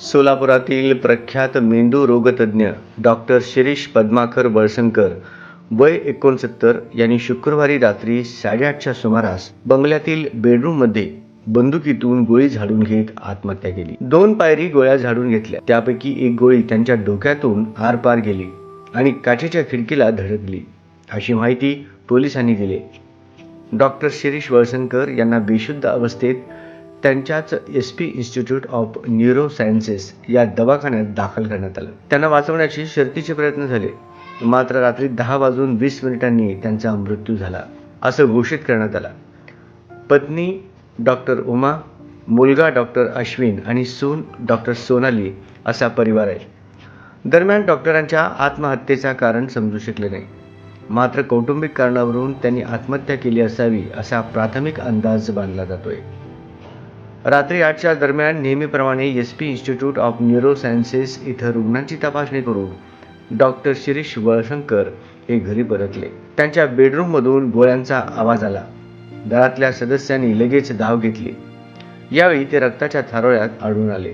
सोलापुरातील प्रख्यात मेंदू रोगतज्ज्ञ डॉक्टर शिरीष पद्माकर वळसंकर वय एकोणसत्तर यांनी शुक्रवारी रात्री साडेआठच्या सुमारास बंगल्यातील बेडरूममध्ये बंदुकीतून गोळी झाडून घेत आत्महत्या केली. दोन पायरी गोळ्या झाडून घेतल्या. त्यापैकी एक गोळी त्यांच्या डोक्यातून आरपार गेली आणि काचेच्या खिडकीला धडकली अशी माहिती पोलिसांनी दिली. डॉक्टर शिरीष वळसंकर यांना बेशुद्ध अवस्थेत त्यांच्याच S P Institute of Neuro Sciences या दवाखान्यात दाखल करण्यात आलं. त्यांना वाचवण्याचे शर्तीचे प्रयत्न झाले. मात्र रात्री दहा वाजून वीस मिनिटांनी त्यांचा मृत्यू झाला असं घोषित करण्यात आला. पत्नी डॉक्टर उमा मुलगा डॉक्टर अश्विन आणि सून डॉक्टर सोनाली असा परिवार आहे. दरम्यान डॉक्टरांच्या आत्महत्येचा कारण समजू शकले नाही. मात्र कौटुंबिक कारणावरून त्यांनी आत्महत्या केली असावी असा प्राथमिक अंदाज बांधला जातोय. रात्री आठच्या दरम्यान नेहमीप्रमाणे S P Institute of Neurosciences इथं रुग्णांची तपासणी करून डॉक्टर शिरीष वळशंकर हे घरी परतले. त्यांच्या बेडरूममधून गोळ्यांचा आवाज आला. दरातल्या सदस्यांनी लगेच धाव घेतली. यावेळी ते रक्ताच्या थारोळ्यात आढळून आले.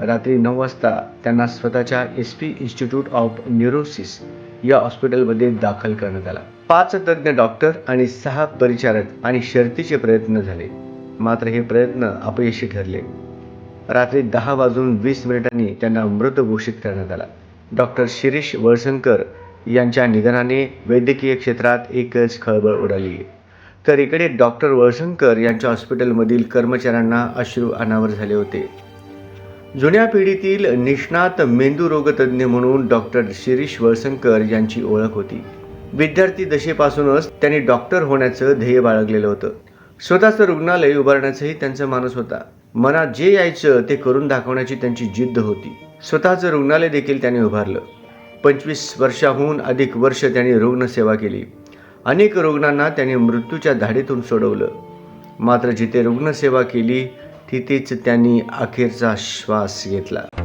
रात्री नऊ वाजता त्यांना स्वतःच्या S P Institute of Neurosciences या हॉस्पिटलमध्ये दाखल करण्यात आला. पाच तज्ज्ञ डॉक्टर आणि सहा परिचारक आणि शर्तीचे प्रयत्न झाले. मात्र हे प्रयत्न अपयशी ठरले. रात्री दहा वाजून वीस मिनिटांनी त्यांना मृत घोषित करण्यात आला. डॉक्टर शिरीष वळसंकर यांच्या निधनाने वैद्यकीय क्षेत्रात एकच खळबळ उडाली. तर इकडे डॉक्टर वळसंकर यांच्या हॉस्पिटलमधील कर्मचाऱ्यांना अश्रू अनावर झाले होते. जुन्या पिढीतील निष्णात मेंदू रोगतज्ञ म्हणून डॉक्टर शिरीष वळसंकर यांची ओळख होती. विद्यार्थी दशेपासूनच त्यांनी डॉक्टर होण्याचं ध्येय बाळगलेलं होतं. स्वतःचं रुग्णालय उभारण्याचाही त्यांचा मानस होता. मनात जे यायचं ते करून दाखवण्याची त्यांची जिद्द होती. स्वतःचं रुग्णालय देखील त्यांनी उभारलं. पंचवीस वर्षाहून अधिक वर्ष त्यांनी रुग्णसेवा केली. अनेक रुग्णांना त्यांनी मृत्यूच्या धाडीतून सोडवलं. मात्र जिथे रुग्णसेवा केली तिथेच त्यांनी अखेरचा श्वास घेतला.